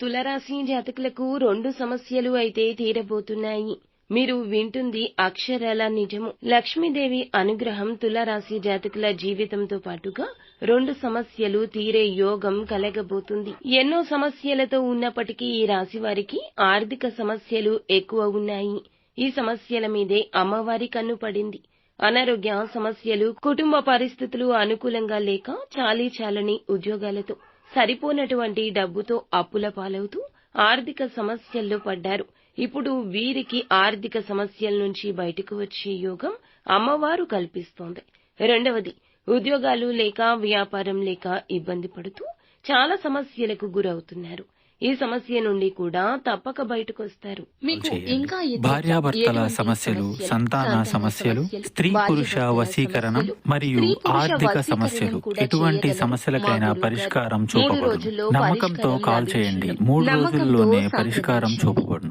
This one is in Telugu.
తులరాశి జాతకులకు రెండు సమస్యలు అయితే తీరబోతున్నాయి. మీరు వింటుంది అక్షరాల నిజము. లక్ష్మీదేవి అనుగ్రహం తులరాశి జాతకుల జీవితంతో పాటుగా రెండు సమస్యలు తీరే యోగం కలగబోతుంది. ఎన్నో సమస్యలతో ఉన్నప్పటికీ ఈ రాశి వారికి ఆర్థిక సమస్యలు ఎక్కువ ఉన్నాయి. ఈ సమస్యల మీదే అమ్మవారి కన్ను పడింది. అనారోగ్య సమస్యలు కుటుంబ పరిస్థితులు అనుకూలంగా లేక చాలీ చాలని ఉద్యోగాలతో సరిపోనటువంటి డబ్బుతో అప్పుల పాలవుతూ ఆర్థిక సమస్యల్లో పడ్డారు. ఇప్పుడు వీరికి ఆర్థిక సమస్యల నుంచి బయటకు వచ్చే యోగం అమ్మవారు కల్పిస్తోంది. రెండవది ఉద్యోగాలు లేక వ్యాపారం లేక ఇబ్బంది పడుతూ చాలా సమస్యలకు గురవుతున్నారు. ఈ సమస్య నుండి కూడా తప్పక బయటకు వస్తారు మీకు. ఇంకా భార్యాభర్తల ఎటువంటి సమస్యలు సంతాన సమస్యలు స్త్రీ పురుష వశీకరణం సమస్యలు, మరియు స్త్రీ పురుష ఆర్థిక వశీకరణం సమస్యలు కూడా ఎటువంటి చేయగలరు. సమస్యలకైనా పరిష్కారం గారు మూడు చూపబడును రోజుల్లో నమ్మకంతో పరిష్కారం కాల్ చేయండి లభించును. మూడు నమ్మకంతో రోజుల్లోనే. పరిష్కారం చూపబడును